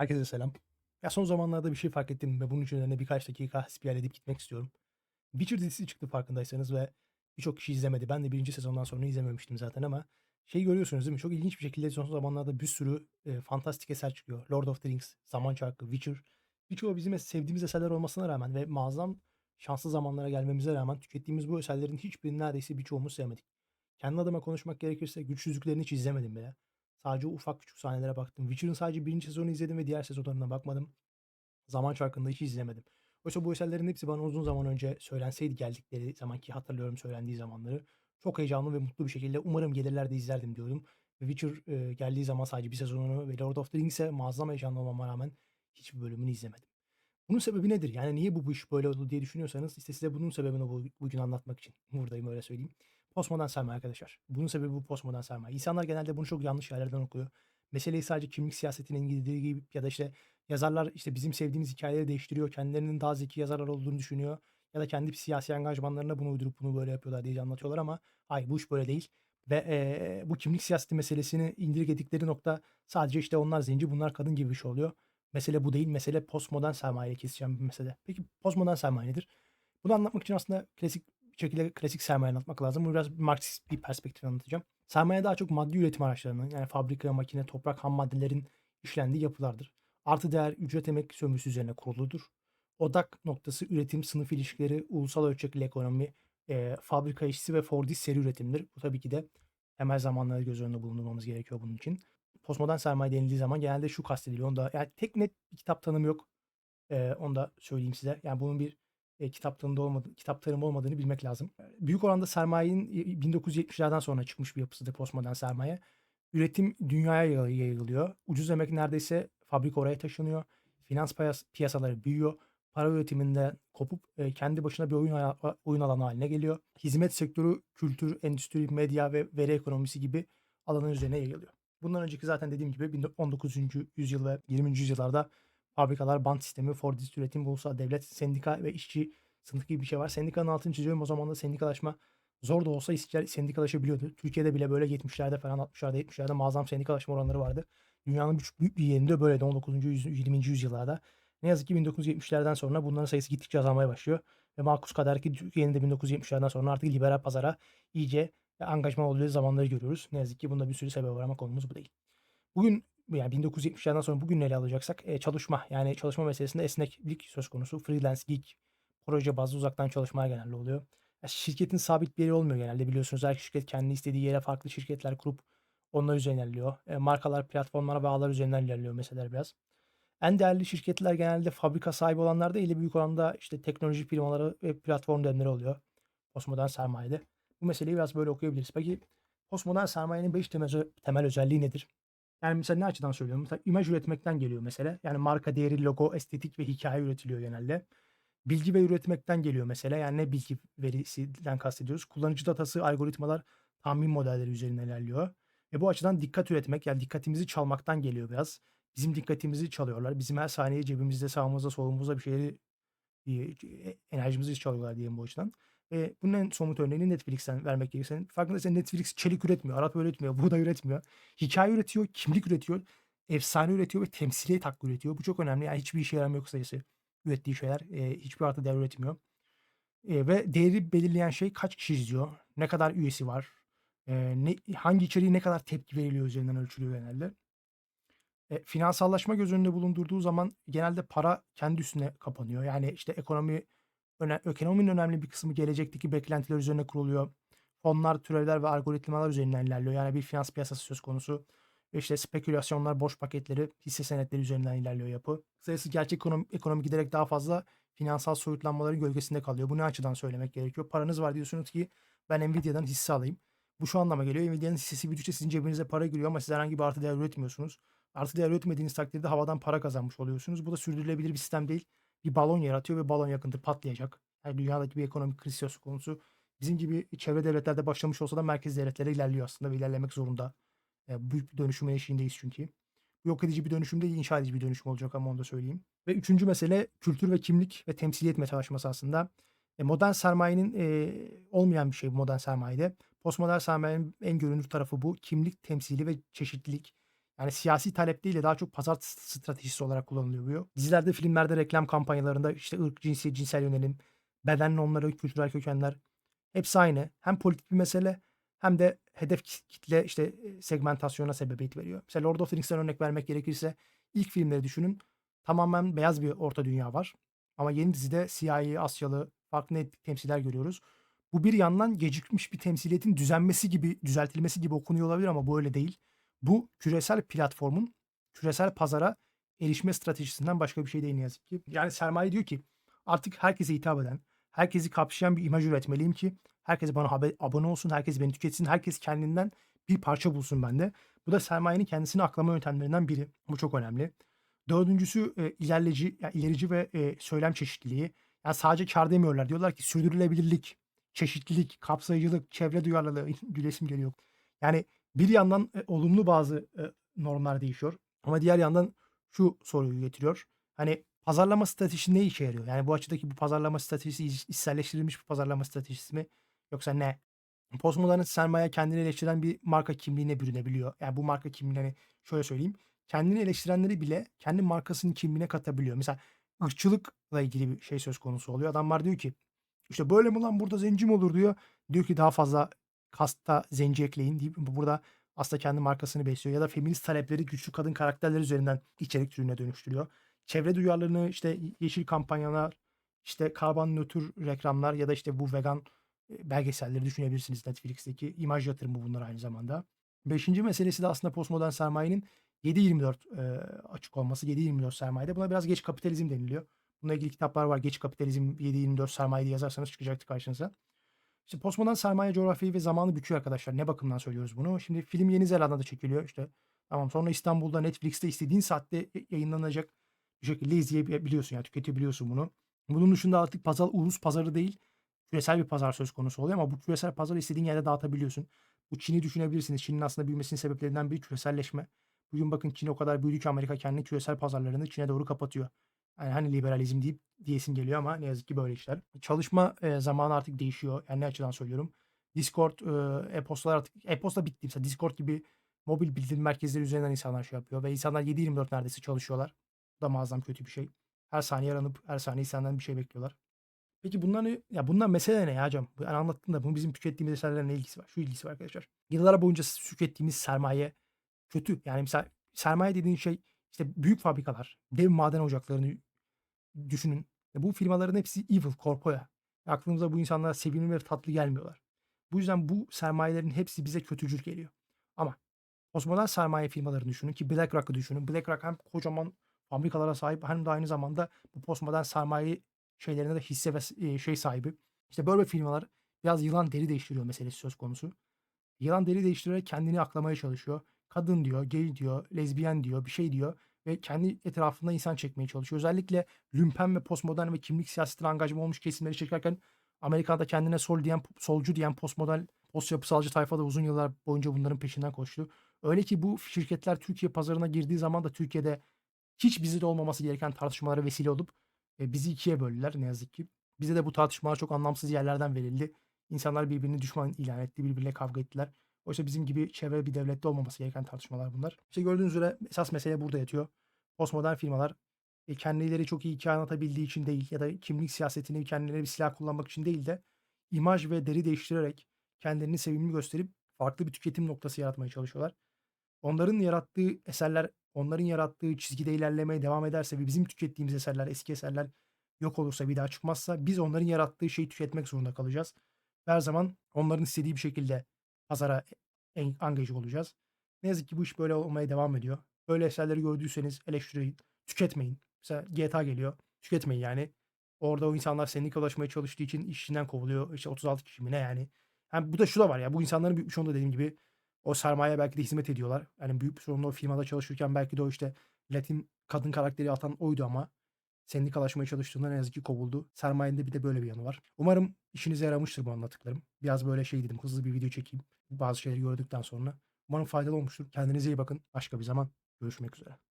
Herkese selam. Ya son zamanlarda bir şey fark ettim ve bunun üzerine birkaç dakika hasbihal edip gitmek istiyorum. Witcher dizisi çıktı farkındaysanız ve birçok kişi izlemedi. Ben de birinci sezondan sonra izlememiştim zaten ama şey görüyorsunuz değil mi? Çok ilginç bir şekilde son zamanlarda bir sürü e, fantastik eser çıkıyor. Lord of the Rings, Zaman Çarkı, Witcher. Birçoğu bizim sevdiğimiz eserler olmasına rağmen ve muazzam şanslı zamanlara gelmemize rağmen tükettiğimiz bu eserlerin hiçbirini neredeyse birçoğumuz sevmedik. Kendi adıma konuşmak gerekirse Güçsüzlüklerini hiç izlemedim bile. Sadece ufak küçük sahnelere baktım. Witcher'ın sadece birinci sezonunu izledim ve diğer sezonlarına bakmadım. Zaman Çarkı'nda hiç izlemedim. Oysa bu eserlerin hepsi bana uzun zaman önce söylenseydi geldikleri zamanki hatırlıyorum söylendiği zamanları. Çok heyecanlı ve mutlu bir şekilde umarım gelirler de izlerdim diyordum. Witcher e, geldiği zaman sadece bir sezonunu ve Lord of the Rings'e muazzam heyecanlı olmama rağmen hiçbir bölümünü izlemedim. Bunun sebebi nedir? Yani niye bu, bu iş böyle oldu diye düşünüyorsanız işte size bunun sebebini bu, bugün anlatmak için buradayım öyle söyleyeyim. Postmodern sermaye arkadaşlar. Bunun sebebi bu postmodern sermaye. İnsanlar genelde bunu çok yanlış yerlerden okuyor. Meseleyi sadece kimlik siyasetine ilgili gibi ya da işte yazarlar işte bizim sevdiğimiz hikayeleri değiştiriyor. Kendilerinin daha zeki yazarlar olduğunu düşünüyor. Ya da kendi siyasi angajmanlarına bunu uydurup bunu böyle yapıyorlar diye anlatıyorlar ama hayır bu iş böyle değil. Ve eee, bu kimlik siyaseti meselesini indirgedikleri nokta sadece işte onlar zenci bunlar kadın gibi bir şey oluyor. Mesele bu değil. Mesele postmodern sermaye keseceğim bir mesele. Peki postmodern sermaye nedir? Bunu anlatmak için aslında klasik şekilde klasik sermaye anlatmak lazım. Bunu biraz Marksist bir perspektif anlatacağım. Sermaye daha çok maddi üretim araçlarının yani fabrika, makine, toprak, ham maddelerin işlendiği yapılardır. Artı değer ücret emek sömürüsü üzerine kuruludur. Odak noktası üretim, sınıf ilişkileri, ulusal ölçekli ekonomi, e, fabrika işçisi ve Fordist seri üretimdir. Bu tabii ki de temel zamanları göz önünde bulundurmamız gerekiyor bunun için. Postmodern sermaye denildiği zaman genelde şu kastediliyor. Onda yani tek net bir kitap tanımı yok. E, onu da söyleyeyim size. Yani bunun bir e, kitap tanımı olmadı, kitap tanımı olmadığını bilmek lazım. Büyük oranda sermayenin 1970'lerden sonra çıkmış bir yapısıdır postmodern sermaye. Üretim dünyaya yayılıyor. Ucuz emek neredeyse fabrika oraya taşınıyor. Finans piyasaları büyüyor. Para üretiminde kopup e, kendi başına bir oyun, oyun alanı haline geliyor. Hizmet sektörü, kültür, endüstri, medya ve veri ekonomisi gibi alanın üzerine yayılıyor. Bundan önceki zaten dediğim gibi 19. yüzyıl ve 20. yüzyıllarda fabrikalar, band sistemi, Fordist üretim, ulusal devlet, sendika ve işçi sınıfı gibi bir şey var. Sendikanın altını çiziyorum. O zaman da sendikalaşma zor da olsa işçiler sendikalaşabiliyordu. Türkiye'de bile böyle 70'lerde falan 60'larda 70'lerde muazzam sendikalaşma oranları vardı. Dünyanın büyük bir yerinde böyleydi 19. 20. yüzyıllarda. Ne yazık ki 1970'lerden sonra bunların sayısı gittikçe azalmaya başlıyor. Ve Markus kadar ki Türkiye'nin de 1970'lerden sonra artık liberal pazara iyice angajman olduğu zamanları görüyoruz. Ne yazık ki bunda bir sürü sebep var ama konumuz bu değil. Bugün yani 1970'lerden sonra bugün ele alacaksak e, çalışma yani çalışma meselesinde esneklik söz konusu. Freelance, gig, proje bazlı uzaktan çalışmaya genelde oluyor. Ya şirketin sabit bir yeri olmuyor genelde biliyorsunuz. Her şirket kendi istediği yere farklı şirketler kurup onlar üzerinden ilerliyor. E, markalar, platformlara ve ağlar üzerinden ilerliyor meseleler biraz. En değerli şirketler genelde fabrika sahibi olanlar değil de büyük oranda işte teknoloji firmaları ve platform devleri oluyor. Postmodern sermayede. Bu meseleyi biraz böyle okuyabiliriz. Peki postmodern sermayenin 5 temel, temel özelliği nedir? Yani mesela ne açıdan söylüyorum? Mesela imaj üretmekten geliyor mesele. Yani marka değeri, logo, estetik ve hikaye üretiliyor genelde. Bilgi ve üretmekten geliyor mesela. Yani ne bilgi verisinden kastediyoruz? Kullanıcı datası, algoritmalar, tahmin modelleri üzerinden ilerliyor. Ve bu açıdan dikkat üretmek yani dikkatimizi çalmaktan geliyor biraz. Bizim dikkatimizi çalıyorlar. Bizim her saniye cebimizde, sağımızda, solumuzda bir şeyleri e, enerjimizi çalıyorlar diyelim bu açıdan. Ve bunun en somut örneğini Netflix'ten vermek gerekirse. Farkındaysan Netflix çelik üretmiyor, Arap üretmiyor, buğday üretmiyor. Hikaye üretiyor, kimlik üretiyor, efsane üretiyor ve temsiliyet hakkı üretiyor. Bu çok önemli. Yani hiçbir işe yaramıyor kısacası ürettiği şeyler. E, hiçbir artı değer üretmiyor. E, ve değeri belirleyen şey kaç kişi izliyor, ne kadar üyesi var, e, ne, hangi içeriği ne kadar tepki veriliyor üzerinden ölçülüyor genelde. E, finansallaşma göz önünde bulundurduğu zaman genelde para kendi üstüne kapanıyor. Yani işte ekonomi öne, ekonominin önemli bir kısmı gelecekteki beklentiler üzerine kuruluyor. Fonlar, türevler ve algoritmalar üzerinden ilerliyor. Yani bir finans piyasası söz konusu. Ve işte spekülasyonlar, boş paketleri, hisse senetleri üzerinden ilerliyor yapı. Sayısı gerçek ekonomi, ekonomi giderek daha fazla finansal soyutlanmaların gölgesinde kalıyor. Bu ne açıdan söylemek gerekiyor? Paranız var diyorsunuz ki ben Nvidia'dan hisse alayım. Bu şu anlama geliyor. Nvidia'nın hissesi büyüdükçe sizin cebinize para giriyor ama siz herhangi bir artı değer üretmiyorsunuz. Artı değer üretmediğiniz takdirde havadan para kazanmış oluyorsunuz. Bu da sürdürülebilir bir sistem değil. Bir balon yaratıyor ve balon yakında patlayacak. Yani dünyadaki bir ekonomik kriz söz konusu. Bizim gibi çevre devletlerde başlamış olsa da merkez devletlere ilerliyor aslında ve ilerlemek zorunda. Yani büyük bir dönüşümün eşiğindeyiz çünkü. Yok edici bir dönüşüm değil, inşa edici bir dönüşüm olacak ama onu da söyleyeyim. Ve üçüncü mesele kültür ve kimlik ve temsiliyet metallaşması aslında. E, modern sermayenin e, olmayan bir şey bu modern sermayede. Postmodern sermayenin en görünür tarafı bu. Kimlik, temsili ve çeşitlilik. Yani siyasi talep değil de daha çok pazar stratejisi olarak kullanılıyor. Dizilerde, filmlerde, reklam kampanyalarında işte ırk, cinsiyet, cinsel yönelim, beden normları, kültürel kökenler hepsi aynı. Hem politik bir mesele hem de hedef kitle, işte, eee, segmentasyona sebebiyet veriyor. Mesela Lord of the Rings'ten örnek vermek gerekirse ilk filmleri düşünün. Tamamen beyaz bir orta dünya var ama yeni dizide siyahi, Asyalı, farklı temsiller görüyoruz. Bu bir yandan gecikmiş bir temsiliyetin düzenmesi gibi, düzeltilmesi gibi okunuyor olabilir ama bu öyle değil. Bu küresel platformun küresel pazara erişme stratejisinden başka bir şey değil ne yazık ki. Yani sermaye diyor ki artık herkese hitap eden, herkesi kapsayan bir imaj üretmeliyim ki herkes bana abone olsun, herkes beni tüketsin, herkes kendinden bir parça bulsun bende. Bu da sermayenin kendisini aklama yöntemlerinden biri. Bu çok önemli. Dördüncüsü e, ilerleci, yani ilerici ve e, söylem çeşitliliği. Yani sadece kar demiyorlar. Diyorlar ki sürdürülebilirlik, çeşitlilik, kapsayıcılık, çevre duyarlılığı gülesim geliyor. Yani bir yandan e, olumlu bazı e, normlar değişiyor ama diğer yandan şu soruyu getiriyor. Hani pazarlama stratejisi ne işe yarıyor? Yani bu açıdaki bu pazarlama stratejisi iç- içselleştirilmiş bir pazarlama stratejisi mi yoksa ne? Postmodern sermaye kendini eleştiren bir marka kimliğine bürünebiliyor. Yani bu marka kimliğini şöyle söyleyeyim. Kendini eleştirenleri bile kendi markasının kimliğine katabiliyor. Mesela ırkçılıkla ilgili bir şey söz konusu oluyor. Adamlar diyor ki işte böyle mi lan burada zenci mi olur diyor. Diyor ki daha fazla kasta zenci ekleyin deyip bu burada aslında kendi markasını besliyor. Ya da feminist talepleri güçlü kadın karakterler üzerinden içerik türüne dönüştürüyor. Çevre duyarlılığını işte yeşil kampanyalar, işte karbon nötr reklamlar ya da işte bu vegan e, belgeselleri düşünebilirsiniz Netflix'teki. imaj yatırımı bunlar aynı zamanda. Beşinci meselesi de aslında postmodern sermayenin 7-24 e, açık olması. 7-24 sermayede. Buna biraz geç kapitalizm deniliyor. Bununla ilgili kitaplar var. Geç kapitalizm 7-24 sermaye diye yazarsanız çıkacaktır karşınıza. İşte postmodern sermaye coğrafyayı ve zamanı büküyor arkadaşlar. Ne bakımdan söylüyoruz bunu? Şimdi film Yeni Zelanda'da çekiliyor. İşte tamam sonra İstanbul'da Netflix'te istediğin saatte yayınlanacak bir şekilde izleyebiliyorsun yani tüketebiliyorsun bunu. Bunun dışında artık pazar ulus pazarı değil küresel bir pazar söz konusu oluyor ama bu küresel pazarı istediğin yerde dağıtabiliyorsun. Bu Çin'i düşünebilirsiniz. Çin'in aslında büyümesinin sebeplerinden biri küreselleşme. Bugün bakın Çin o kadar büyüdü ki Amerika kendi küresel pazarlarını Çin'e doğru kapatıyor. Yani hani liberalizm deyip diyesin geliyor ama ne yazık ki böyle işler. Çalışma e, zamanı artık değişiyor. Yani ne açıdan söylüyorum. Discord, e, e-postalar artık e-posta bitti. Mesela Discord gibi mobil bildirim merkezleri üzerinden insanlar şey yapıyor ve insanlar 7-24 neredeyse çalışıyorlar. Bu da muazzam kötü bir şey. Her saniye aranıp her saniye senden bir şey bekliyorlar. Peki bunlar? Ya bunlar mesele ne ya hocam? Ben anlattım da bunun bizim tükettiğimiz eserlerle ne ilgisi var? Şu ilgisi var arkadaşlar. Yıllar boyunca tükettiğimiz sermaye kötü. Yani mesela sermaye dediğin şey işte büyük fabrikalar, dev maden ocaklarını düşünün. Ya bu firmaların hepsi evil, korpoya. Aklımıza bu insanlar sevimli ve tatlı gelmiyorlar. Bu yüzden bu sermayelerin hepsi bize kötücül geliyor. Ama postmodern sermaye firmalarını düşünün ki BlackRock'ı düşünün. BlackRock hem kocaman fabrikalara sahip hem de aynı zamanda bu postmodern sermaye şeylerine de hisse ve şey sahibi. İşte böyle firmalar biraz yılan deri değiştiriyor meselesi söz konusu. Yılan deri değiştirerek kendini aklamaya çalışıyor. Kadın diyor, gay diyor, lezbiyen diyor, bir şey diyor ve kendi etrafında insan çekmeye çalışıyor. Özellikle lümpen ve postmodern ve kimlik siyasetine angajman olmuş kesimleri çekerken Amerika'da kendine sol diyen, solcu diyen postmodern, post yapısalcı tayfa da uzun yıllar boyunca bunların peşinden koştu. Öyle ki bu şirketler Türkiye pazarına girdiği zaman da Türkiye'de hiç bizde olmaması gereken tartışmalara vesile olup e, bizi ikiye böldüler ne yazık ki. Bize de bu tartışmalar çok anlamsız yerlerden verildi. İnsanlar birbirini düşman ilan etti, birbirine kavga ettiler. Oysa bizim gibi çevre bir devlette olmaması gereken tartışmalar bunlar. İşte gördüğünüz üzere esas mesele burada yatıyor. Postmodern firmalar e, kendileri çok iyi hikaye anlatabildiği için değil ya da kimlik siyasetini kendileri bir silah kullanmak için değil de imaj ve deri değiştirerek kendilerini sevimli gösterip farklı bir tüketim noktası yaratmaya çalışıyorlar. Onların yarattığı eserler, onların yarattığı çizgide ilerlemeye devam ederse ve bizim tükettiğimiz eserler, eski eserler yok olursa, bir daha çıkmazsa biz onların yarattığı şeyi tüketmek zorunda kalacağız. Her zaman onların istediği bir şekilde pazara en angaje olacağız. Ne yazık ki bu iş böyle olmaya devam ediyor. Böyle eserleri gördüyseniz eleştirin, tüketmeyin. Mesela GTA geliyor, tüketmeyin yani. Orada o insanlar sendika ulaşmaya çalıştığı için işinden kovuluyor. İşte 36 kişi mi ne yani. Yani bu da şu da var ya bu insanların büyük bir çoğunda dediğim gibi o sermaye belki de hizmet ediyorlar. Yani büyük bir sorunla o firmada çalışırken belki de o işte Latin kadın karakteri atan oydu ama sendikalaşmaya çalıştığında ne yazık ki kovuldu. Sermayenin bir de böyle bir yanı var. Umarım işinize yaramıştır bu anlattıklarım. Biraz böyle şey dedim hızlı bir video çekeyim. Bazı şeyleri gördükten sonra. Umarım faydalı olmuştur. Kendinize iyi bakın. Başka bir zaman görüşmek üzere.